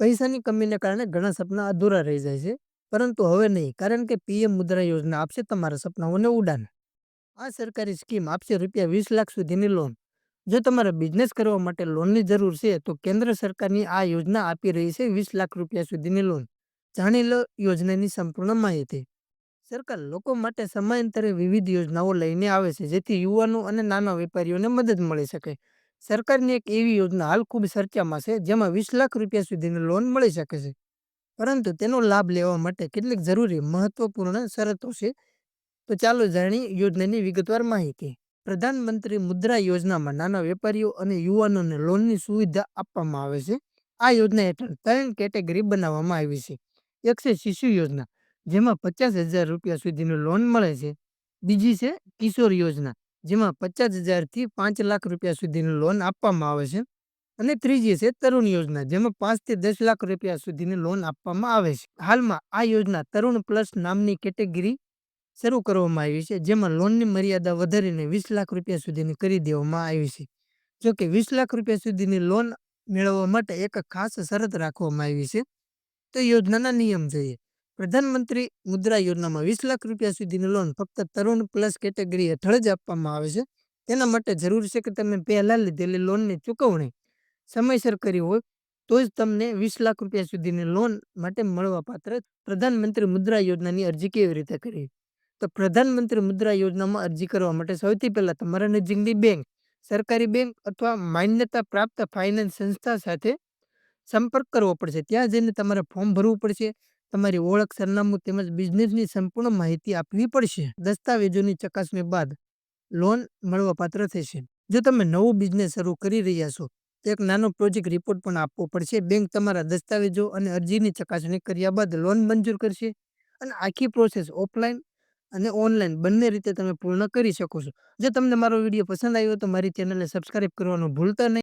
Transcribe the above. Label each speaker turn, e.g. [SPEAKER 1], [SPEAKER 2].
[SPEAKER 1] પૈસાની કમીને કારણે ઘણા સપના અધૂરા રહી જાય છે, પરંતુ હવે નહીં, કારણ કે પીએમ મુદ્રા યોજના આપશે તમારા સપનાઓને ઉડાન. આ સરકારી સ્કીમ આપશે રૂપિયા વીસ લાખ સુધીની લોન. જો તમારે બિઝનેસ કરવા માટે લોનની જરૂર છે, તો કેન્દ્ર સરકારની આ યોજના આપી રહી છે વીસ લાખ રૂપિયા સુધીની લોન. જાણી લો યોજનાની સંપૂર્ણ માહિતી. સરકાર લોકો માટે સમયાંતરે વિવિધ યોજનાઓ લઈને આવે છે, જેથી યુવાનો અને નાના વેપારીઓને મદદ મળી શકે. સરકારની એક એવી યોજના હાલ ખૂબ ચર્ચામાં છે, જેમાં વીસ લાખ રૂપિયા સુધીની લોન મળી શકે છે. પરંતુ તેનો લાભ લેવા માટે કેટલીક જરૂરી મહત્વપૂર્ણ શરતો છે. તો ચાલો જાણીએ યોજનાની વિગતવાર માહિતી. પ્રધાનમંત્રી મુદ્રા યોજનામાં નાના વેપારીઓ અને યુવાનોને લોનની સુવિધા આપવામાં આવે છે. આ યોજના હેઠળ ત્રણ કેટેગરી બનાવવામાં આવી છે. એક છે શિશુ યોજના, જેમાં પચાસ હજાર રૂપિયા સુધીની લોન મળે છે. બીજી છે કિશોર યોજના જેમાં પચાસ હજારથી પાંચ લાખ રૂપિયા સુધીની લોન આપવામાં આવે છે. અને ત્રીજી છે તરુણ યોજના, જેમાં પાંચથી દસ લાખ રૂપિયા સુધીની લોન આપવામાં આવે છે. હાલમાં આ યોજના તરુણ પ્લસ નામની કેટેગરી શરૂ કરવામાં આવી છે, જેમાં લોનની મર્યાદા વધારીને વીસ લાખ રૂપિયા સુધીની કરી દેવામાં આવી છે. જો કે વીસ લાખ રૂપિયા સુધીની લોન મેળવવા માટે એક ખાસ શરત રાખવામાં આવી છે. તો યોજનાના નિયમ જોઈએ. પ્રધાનમંત્રી મુદ્રા યોજનામાં વીસ લાખ રૂપિયા સુધીની લોન ફક્ત તરુણ પ્લસ કેટેગરી હેઠળ જ આપવામાં આવે છે. તેના માટે જરૂર છે કે તમે પહેલાં લીધેલી લોનની ચૂકવણી સમયસર કરી હોય તો જ તમને વીસ લાખ રૂપિયા સુધીની લોન માટે મળવાપાત્ર પ્રધાનમંત્રી મુદ્રા યોજનાની અરજી કેવી રીતે કરવી? તો પ્રધાનમંત્રી મુદ્રા યોજનામાં અરજી કરવા માટે સૌથી પહેલાં તમારા નજીકની બેંક સરકારી બેંક અથવા માન્યતા પ્રાપ્ત ફાઇનાન્સ સંસ્થા સાથે સંપર્ક કરવો પડશે. ત્યાં જઈને તમારે ફોર્મ ભરવું પડશે. તમારી ઓળખ સરનામું તેમજ બિઝનેસની સંપૂર્ણ માહિતી આપવી પડશે. દસ્તાવેજોની ચકાસણી બાદ લોન મળવાપાત્ર થશે. જો તમે નવું બિઝનેસ શરૂ કરી રહ્યા છો, તો એક નાનો પ્રોજેક્ટ રિપોર્ટ પણ આપવો પડશે. બેંક તમારા દસ્તાવેજો અને અરજીની ચકાસણી કર્યા બાદ લોન મંજૂર કરશે અને આખી પ્રોસેસ ઓફલાઈન અને ઓનલાઈન બંને રીતે તમે પૂર્ણ કરી શકો છો. જો તમને મારો વીડિયો પસંદ આવ્યો તો મારી ચેનલને સબસ્ક્રાઈબ કરવાનું ભૂલતા નહીં.